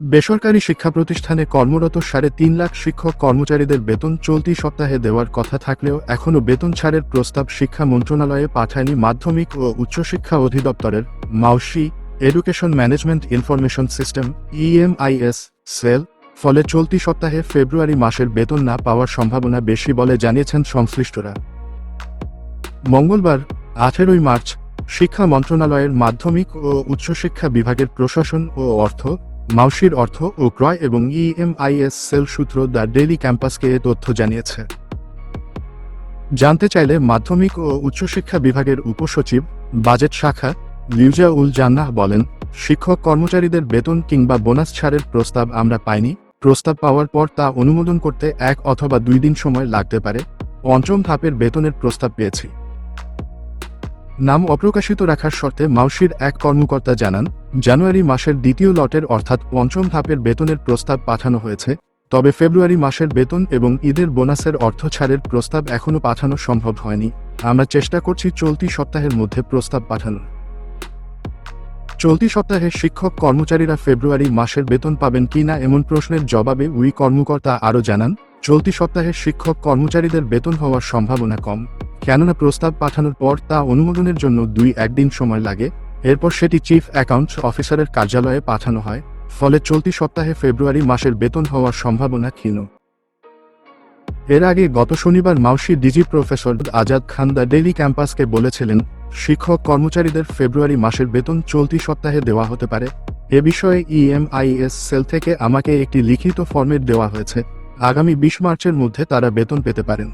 বেসরকারি শিক্ষা প্রতিষ্ঠানে কর্মরত সাড়ে তিন লাখ শিক্ষক কর্মচারীদের বেতন চলতি সপ্তাহে দেওয়ার কথা থাকলেও এখনও বেতন ছাড়ের প্রস্তাব শিক্ষা মন্ত্রণালয়ে পাঠায়নি মাধ্যমিক ও উচ্চশিক্ষা অধিদপ্তরের Maushi education management information system, EMIS, cell, ফলে চলতি সপ্তাহে ফেব্রুয়ারি মাসের বেতন না পাওয়ার সম্ভাবনা বেশি বলে জানিয়েছেন সংশ্লিষ্টরা। মঙ্গলবার, আঠেরোই মার্চ, শিক্ষা মন্ত্রণালয়ের মাধ্যমিক ও উচ্চশিক্ষা বিভাগের প্রশাসন ও অর্থ মাউসির অর্থ ও ক্রয় এবং ইএমআইএস সেল সূত্র দ্য ডেইলি ক্যাম্পাসকে এ তথ্য জানিয়েছে। জানতে চাইলে মাধ্যমিক ও উচ্চশিক্ষা বিভাগের উপসচিব বাজেট শাখা লিউজা উল জান্নাহ বলেন, শিক্ষক কর্মচারীদের বেতন কিংবা বোনাস ছাড়ের প্রস্তাব আমরা পাইনি। প্রস্তাব পাওয়ার পর তা অনুমোদন করতে এক অথবা দুই দিন সময় লাগতে পারে। পঞ্চম ধাপের বেতনের প্রস্তাব পেয়েছি। নাম অপ্রকাশিত রাখার শর্তে মাউসির এক কর্মকর্তা জানান, জানুয়ারি মাসের দ্বিতীয় লটের অর্থাৎ পঞ্চম ধাপের বেতনের প্রস্তাব পাঠানো হয়েছে, তবে ফেব্রুয়ারি মাসের বেতন এবং ঈদের বোনাসের অর্থ ছাড়ের প্রস্তাব এখনও পাঠানো সম্ভব হয়নি। আমরা চেষ্টা করছি চলতি সপ্তাহের মধ্যে প্রস্তাব পাঠানোর। চলতি সপ্তাহে শিক্ষক কর্মচারীরা ফেব্রুয়ারি মাসের বেতন পাবেন কিনা এমন প্রশ্নের জবাবে উই কর্মকর্তা আরও জানান, চলতি সপ্তাহে শিক্ষক কর্মচারীদের বেতন হওয়ার সম্ভাবনা কম। কেননা প্রস্তাব পাঠানোর পর তা অনুমোদনের জন্য দুই একদিন সময় লাগে, এরপর সেটি চিফ অ্যাকাউন্টস অফিসারের কার্যালয়ে পাঠানো হয়, ফলে চলতি সপ্তাহে ফেব্রুয়ারি মাসের বেতন হওয়ার সম্ভাবনা ক্ষীণ। এর আগে গত শনিবার Maushi DG professor Azad Khan the daily ক্যাম্পাসকে বলেছিলেন, শিক্ষক কর্মচারীদের ফেব্রুয়ারি মাসের বেতন চলতি সপ্তাহে দেওয়া হতে পারে। এ বিষয়ে ইএমআইএস সেল থেকে আমাকে একটি লিখিত ফরম্যাট দেওয়া হয়েছে। আগামী বিশ মার্চের মধ্যে তারা বেতন পেতে পারেন।